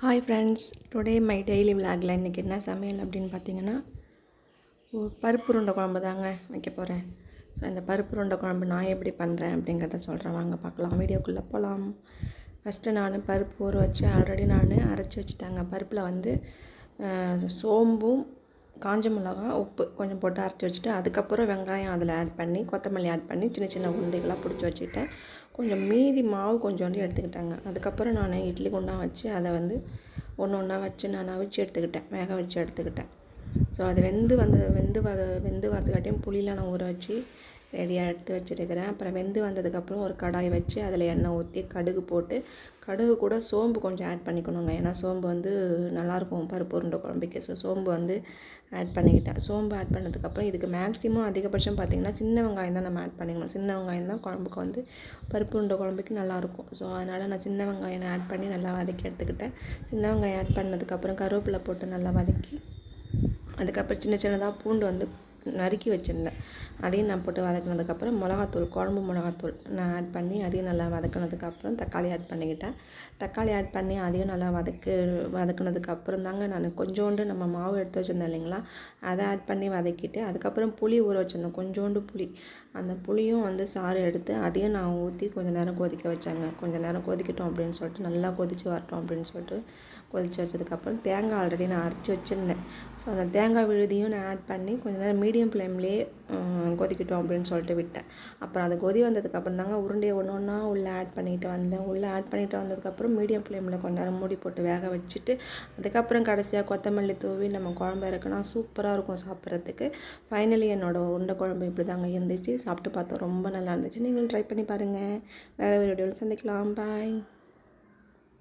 Hi friends today my daily விளாகில் இன்றைக்கி என்ன சமையல் அப்படின்னு பார்த்தீங்கன்னா பருப்பு உருண்டை குழம்பு தாங்க வைக்க போகிறேன் ஸோ இந்த பருப்பு உருண்டை குழம்பு நான் எப்படி பண்ணுறேன் அப்படிங்கிறத சொல்கிறேன் வாங்க பார்க்கலாம். வீடியோக்குள்ளே போகலாம் ஃபஸ்ட்டு நான் பருப்பு ஊற வச்சு ஆல்ரெடி நான் அரைச்சி வச்சுட்டாங்க. பருப்பில் வந்து சோம்பும் காஞ்ச மிளகா உப்பு கொஞ்சம் போட்டு அரைச்சி வச்சுட்டு அதுக்கப்புறம் வெங்காயம் அதில் ஆட் பண்ணி கொத்தமல்லி ஆட் பண்ணி சின்ன சின்ன உருண்டைகளாக பிடிச்சி வச்சுக்கிட்டேன். கொஞ்சம் மீதி மாவு கொஞ்சோண்டு எடுத்துக்கிட்டாங்க. அதுக்கப்புறம் நான் இட்லி குண்டா வச்சு அதை வந்து ஒன்று ஒன்றா வச்சு நான் அவிச்சு எடுத்துக்கிட்டேன். வேக வச்சு எடுத்துக்கிட்டேன். ஸோ அது வெந்து வந்து வெந்து வர வெந்து வரதுக்காட்டியும் புளியெலாம் நான் ஊற வச்சு ரெடியாக எடுத்து வச்சுருக்கிறேன். அப்புறம் வெந்து வந்ததுக்கப்புறம் ஒரு கடாய் வச்சு அதில் எண்ணெய் ஊற்றி கடுகு போட்டு கடுகு கூட சோம்பு கொஞ்சம் ஆட் பண்ணிக்கணுங்க. ஏன்னா சோம்பு வந்து நல்லாயிருக்கும் பருப்பு உருண்டை குழம்புக்கு. ஸோ சோம்பு வந்து ஆட் பண்ணிக்கிட்டேன். சோம்பு ஆட் பண்ணதுக்கப்புறம் இதுக்கு மேக்ஸிமம் அதிகபட்சம் பார்த்திங்கன்னா சின்ன வெங்காயம் தான் நம்ம ஆட் பண்ணிக்கணும். சின்ன வெங்காயம் தான் குழம்புக்கு வந்து பருப்பு உருண்டை குழம்புக்கு நல்லாயிருக்கும். ஸோ அதனால் நான் சின்ன வெங்காயம் ஆட் பண்ணி நல்லா வதக்கி எடுத்துக்கிட்டேன். சின்ன வெங்காயம் ஆட் பண்ணதுக்கப்புறம் கருவேப்பிலை போட்டு நல்லா வதக்கி அதுக்கப்புறம் சின்ன சின்னதாக பூண்டு வந்து நறுக்கி வச்சுருந்தேன். அதையும் நான் போட்டு வதக்குனதுக்கப்புறம் மிளகாத்தூள் குழம்பு மிளகாத்தூள் நான் ஆட் பண்ணி அதையும் நல்லா வதக்குனதுக்கப்புறம் தக்காளி ஆட் பண்ணிக்கிட்டேன். தக்காளி ஆட் பண்ணி அதையும் நல்லா வதக்கு வதக்கினதுக்கப்புறம் தாங்க நான் கொஞ்சோண்டு நம்ம மாவு எடுத்து வச்சுருந்தேன் இல்லைங்களா? அதை ஆட் பண்ணி வதக்கிட்டு அதுக்கப்புறம் புளி ஊற வச்சுருந்தேன் கொஞ்சோண்டு புளி. அந்த புளியும் வந்து சாறு எடுத்து அதையும் நான் ஊற்றி கொஞ்சம் நேரம் கொதிக்க வச்சாங்க. கொஞ்சம் நேரம் கொதிக்கட்டும் அப்படின்னு சொல்லிட்டு நல்லா கொதித்து வரட்டும் அப்படின்னு சொல்லிட்டு கொதித்து வச்சதுக்கப்புறம் தேங்காய் ஆல்ரெடி நான் அரைச்சி வச்சுருந்தேன். ஸோ அந்த தேங்காய் விழுதியும் நான் ஆட் பண்ணி கொஞ்சம் நேரம் மீடியம் ஃப்ளேம்லேயே கொதிக்கட்டும் அப்படின்னு சொல்லிட்டு விட்டேன். அப்புறம் அது கொதி வந்ததுக்கப்புறம் தாங்க உருண்டையை ஒன்று ஒன்றா உள்ளே ஆட் பண்ணிட்டு வந்தேன். உள்ளே ஆட் பண்ணிட்டு வந்ததுக்கப்புறம் மீடியம் ஃப்ளேமில் கொஞ்ச நேரம் மூடி போட்டு வேக வச்சுட்டு அதுக்கப்புறம் கடைசியாக கொத்தமல்லி தூவி நம்ம குழம்பு இறக்குனா சூப்பராக இருக்கும் சாப்பிட்றதுக்கு. ஃபைனலி என்னோடய உருண்டை குழம்பு இப்படி தாங்க இருந்துச்சு. சாப்பிட்டு பார்த்தோம் ரொம்ப நல்லா இருந்துச்சு. நீங்களும் ட்ரை பண்ணி பாருங்கள் வேறு ஒரு வீடியோவில் சந்திக்கலாம். பாய்